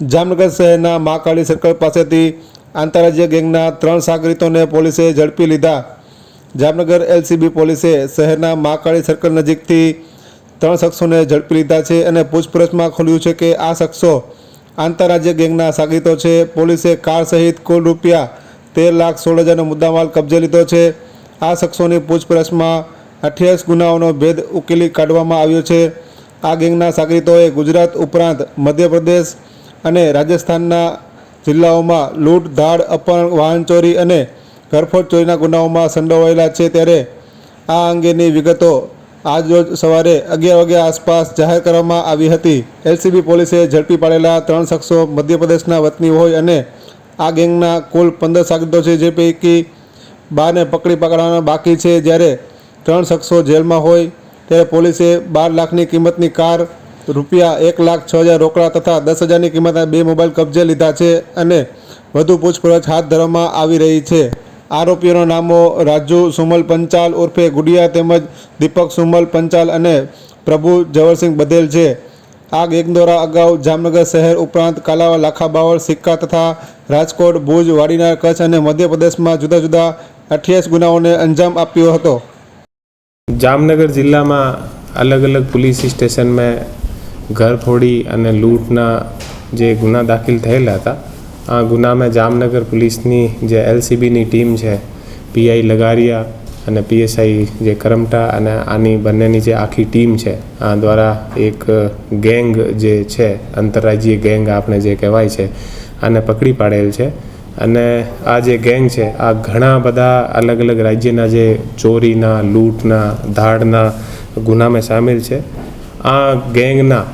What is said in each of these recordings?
જામનગર શહેરના મહાકાળી સર્કલ પાસેથી આંતરરાજ્ય ગેંગના ત્રણ સાગરીતોને પોલીસે ઝડપી લીધા. જામનગર એલસીબી પોલીસે શહેરના મહાકાળી સર્કલ નજીકથી ત્રણ શખ્સોને ઝડપી લીધા છે અને પૂછપરછમાં ખોલ્યું છે કે આ શખ્સો આંતરરાજ્ય ગેંગના સાગરીતો છે. પોલીસે કાર સહિત કુલ રૂપિયા તેર લાખ સોળ હજારનો મુદ્દામાલ કબજે લીધો છે. આ શખ્સોની પૂછપરછમાં અઠ્યાવીસ ગુનાઓનો ભેદ ઉકેલી કાઢવામાં આવ્યો છે. આ ગેંગના સાગરીતોએ ગુજરાત ઉપરાંત મધ્યપ્રદેશ અને રાજસ્થાનના જિલ્લાઓમાં લૂંટ, ધાડ, અપહરણ, વાહન ચોરી અને ઘરફોડ ચોરીના ગુનાઓમાં સંડોવાયેલા છે. ત્યારે આ અંગેની વિગતો આજરોજ સવારે અગિયાર વાગ્યા આસપાસ જાહેર કરવામાં આવી હતી. એલસીબી પોલીસે ઝડપી પાડેલા ત્રણ શખ્સો મધ્યપ્રદેશના વતની હોય અને આ ગેંગના કુલ પંદર સાગરીતો છે, જે પૈકી બારને પકડી પકડવાના બાકી છે. જ્યારે ત્રણ શખ્સો જેલમાં હોય, ત્યારે પોલીસે બાર લાખની કિંમતની કાર રૂપિયા એક લાખ છ હજાર રોકડા તથા દસ હજારની કિંમતના બે મોબાઈલ કબજે લીધા છે અને વધુ પૂછપરછ હાથ ધરવામાં આવી રહી છે. આરોપીઓના નામો રાજુ સુમલ પંચાલ ઉર્ફે ગુડિયા તેમજ દીપક સુમલ પંચાલ અને પ્રભુ જવરસિંહ બધેલ છે. આ ગેંગ દ્વારા અગાઉ જામનગર શહેર ઉપરાંત કાલાવા લાખા બાવળ, સિક્કા તથા રાજકોટ, ભુજ, વાડીનાર, કચ્છ અને મધ્યપ્રદેશમાં જુદા જુદા અઠ્યાવીસ ગુનાઓને અંજામ આપ્યો હતો. જામનગર જિલ્લામાં અલગ અલગ પોલીસ સ્ટેશન મેં ઘરફોડી અને લૂંટના જે ગુના દાખલ થયેલા હતા, આ ગુનામાં જામનગર પોલીસની જે એલસીબીની ટીમ છે, પીઆઈ લગારિયા અને પીએસઆઈ જે કરમટા અને આની બંનેની જે આખી ટીમ છે, આ દ્વારા એક ગેંગ જે છે, આંતરરાજ્ય ગેંગ આપણે જે કહેવાય છે, આને પકડી પાડેલ છે. અને આ જે ગેંગ છે, આ ઘણા બધા અલગ અલગ રાજ્યના જે ચોરીના, લૂંટના, ધાડના ગુનામાં સામેલ છે. આ ગેંગના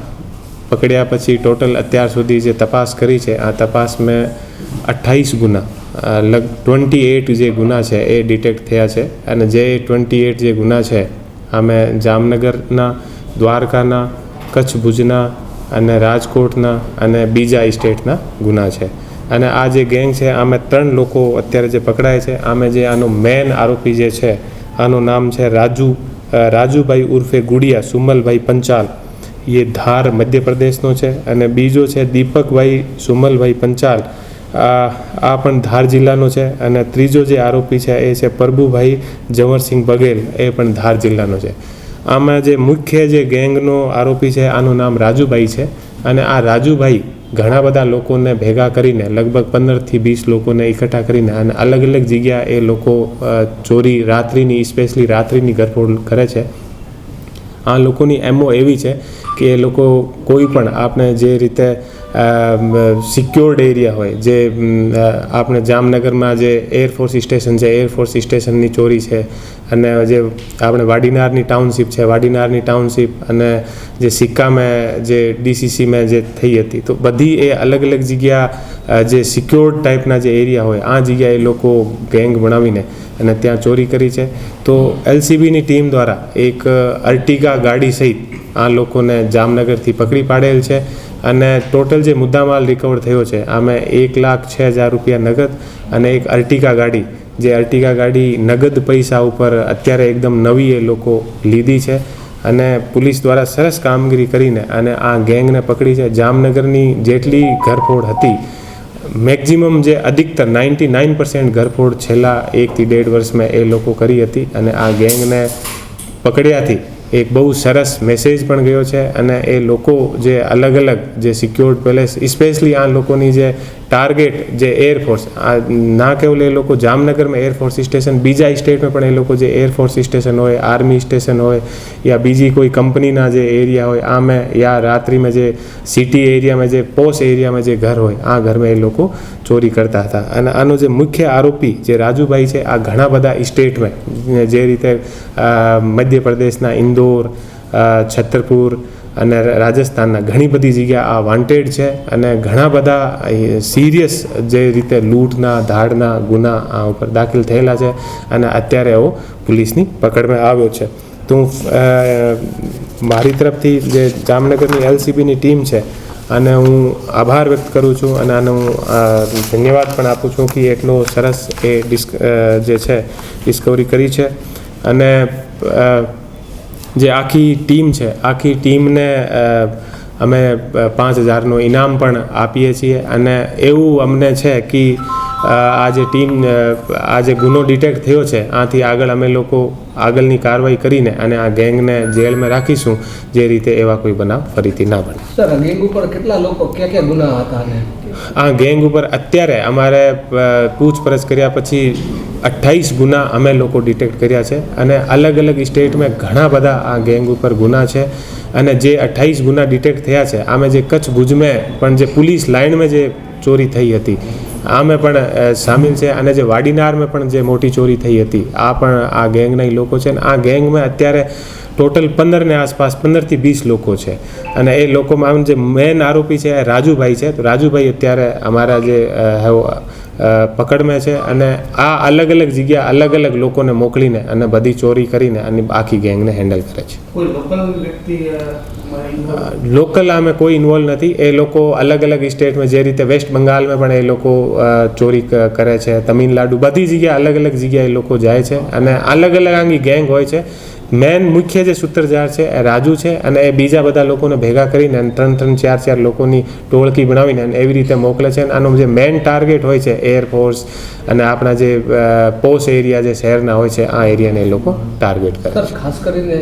પકડ્યા પછી ટોટલ અત્યાર સુધી જે તપાસ કરી છે, આ તપાસમાં અઠ્ઠાવીસ ગુના લગ ટ્વેન્ટી એટ જે ગુના છે એ ડિટેક્ટ થયા છે અને જે ટ્વેન્ટી એટ જે ગુના છે આમે જામનગરના, દ્વારકાના, કચ્છ ભુજના અને રાજકોટના અને બીજા સ્ટેટના ગુના છે. અને આ જે ગેંગ છે, આમે ત્રણ લોકો અત્યારે જે પકડાય છે, આમે જે આનો મેન આરોપી જે છે, આનું નામ છે રાજુ રાજુભાઈ ઉર્ફે ગુડિયા, સુમલભાઈ પંચાલ. એ ધાર મધ્યપ્રદેશનો છે અને બીજો છે દીપકભાઈ સુમલભાઈ પંચાલ. આ પણ ધાર જિલ્લાનો છે અને ત્રીજો જે આરોપી છે એ છે પ્રભુભાઈ જવરસિંહ બઘેલ. એ પણ ધાર જિલ્લાનો છે. આમાં જે મુખ્ય જે ગેંગનો આરોપી છે આનું નામ રાજુભાઈ છે અને આ રાજુભાઈ ઘણા બધા લોકોને ભેગા કરીને લગભગ પંદરથી વીસ લોકોને એકઠા કરીને અને અલગ અલગ જગ્યા એ લોકો ચોરી રાત્રિની, સ્પેશિયલી રાત્રિની ગરફોડ કરે છે. આ લોકોની એમઓ એવી છે કે એ લોકો કોઈ પણ આપણે જે રીતે સિક્યોર્ડ એરિયા હોય, જે આપણે જામનગરમાં જે એરફોર્સ સ્ટેશન છે એરફોર્સ સ્ટેશનની ચોરી છે, અને જે આપણે વાડીનારની ટાઉનશીપ છે, વાડીનારની ટાઉનશીપ અને જે સિક્કામાં જે ડીસીસીમાં જે થઈ હતી, તો બધી એ અલગ અલગ જગ્યા જે સિક્યોર્ડ ટાઈપના જે એરિયા હોય, આ જગ્યાએ લોકો ગેંગ બનાવીને અને ત્યાં ચોરી કરી છે. તો એલસીબીની ટીમ દ્વારા એક અર્ટિગા ગાડી સહિત આ લોકોને જામનગરથી પકડી પાડેલ છે. અને ટોટલ જે મુદ્દામાલ રિકવર થયો છે, આમાં એક લાખ છ હજાર રૂપિયા નગદ અને એક અર્ટિકા ગાડી, જે અર્ટિગા ગાડી નગદ પૈસા ઉપર અત્યારે એકદમ નવી એ લોકો લીધી છે અને પોલીસ દ્વારા સરસ કામગીરી કરીને અને આ ગેંગને પકડી છે. જામનગરની જેટલી ઘરફોડ હતી, મેક્ઝિમમ જે અધિકતર નાઇન્ટી નાઇન પર્સન્ટ ઘરફોડ છેલ્લા એકથી દેઢ વર્ષમાં એ લોકો કરી હતી અને આ ગેંગને પકડ્યાથી એક બહુ સરસ મેસેજ પણ ગયો છે અને એ લોકો જે અલગ અલગ જે સિક્યોર્ડ પેલેસ સ્પેશલી આ લોકોની જે ટાર્ગેટ જે એરફોર્સ આ ના કેવલ એ લોકો, જામનગરમાં એરફોર્સ સ્ટેશન બીજા સ્ટેટમાં પણ એ લોકો જે એરફોર્સ સ્ટેશન હોય આર્મી સ્ટેશન હોય, યા બીજી કોઈ કંપનીના જે એરિયા હોય, આમે યા રાત્રિમાં જે સિટી એરિયામાં જે પોસ એરિયામાં જે ઘર હોય, આ ઘરમાં એ લોકો ચોરી કરતા હતા. અને આનો જે મુખ્ય આરોપી જે રાજુભાઈ છે, આ ઘણા બધા સ્ટેટમાં જે રીતે મધ્યપ્રદેશના ઇન્દોર અ, છતરપુર અને રાજસ્થાનના ઘણી બધી જગ્યા આ વાન્ટેડ છે અને ઘણા બધા સિરિયસ જે રીતે લૂંટના ધાડના ગુના આ ઉપર દાખલ થયેલા છે અને અત્યારે એવો પોલીસની પકડમાં આવ્યો છે. તો હું મારી તરફથી જે જામનગરની એલસીબીની ટીમ છે અને હું આભાર વ્યક્ત કરું છું અને આનો હું ધન્યવાદ પણ આપું છું કે એટલો સરસ એ ડિસ્ક જે છે ડિસ્કવરી કરી છે. અને જે આખી ટીમ છે આખી ટીમને અમે પાંચ હજારનું ઇનામ પણ આપીએ છીએ અને એવું અમને છે કે આ જે ટીમ આ જે ગુનો ડિટેક્ટ થયો છે આથી આગળ અમે લોકો આગળની કાર્યવાહી કરીને અને આ ગેંગને જેલમાં રાખીશું જે રીતે એવા કોઈ બનાવ ફરીથી ના બને. સર ગેંગ ઉપર કેટલા લોકો ક્યાં ક્યાં ગુના હતા આ ગેંગ ઉપર અત્યારે અમારે પૂછપરછ કર્યા પછી અઠ્ઠાવીસ ગુના અમે લોકો ડિટેક્ટ કર્યા છે અને અલગ અલગ સ્ટેટમાં ઘણા બધા આ ગેંગ ઉપર ગુના છે અને જે અઠ્ઠાવીસ ગુના ડિટેક્ટ થયા છે, આમે જે કચ્છ ભુજમાં પણ જે પોલીસ લાઇનમાં જે ચોરી થઈ હતી, આમે પણ સામેલ છે અને જે વાડીનારમાં પણ જે મોટી ચોરી થઈ હતી, આ પણ આ ગેંગના લોકો છે અને આ ગેંગમાં અત્યારે ટોટલ પંદરને આસપાસ, પંદરથી વીસ લોકો છે અને એ લોકોમાં જે મેન આરોપી છે એ રાજુભાઈ છે, તો રાજુભાઈ અત્યારે અમારા જે પકડમાં છે અને આ અલગ અલગ જગ્યા અલગ અલગ લોકોને મોકલીને અને બધી ચોરી કરીને અને આખી ગેંગને હેન્ડલ કરે છે. લોકલ વ્યક્તિ અ, માં involve લોકલ આમે કોઈ ઇન્વોલ્વ નથી. એ લોકો અલગ અલગ સ્ટેટમાં જે રીતે વેસ્ટ બંગાળમાં પણ એ લોકો ચોરી કરે છે. તમિલનાડુ બધી જગ્યાએ અલગ અલગ જગ્યાએ એ લોકો જાય છે અને અલગ અલગ આંગી ગેંગ હોય છે. મેન મુખ્ય જે સૂત્રધાર છે, એ રાજુ છે અને એ બીજા બધા લોકોને ભેગા કરીને અને ત્રણ ત્રણ ચાર ચાર લોકોની ટોળકી બનાવીને અને એવી રીતે મોકલે છે. અને આનો જે મેન ટાર્ગેટ હોય છે એરફોર્સ અને આપણા જે પોસ્ટ એરિયા જે શહેરના હોય છે, આ એરિયાને એ લોકો ટાર્ગેટ કરે ખાસ કરીને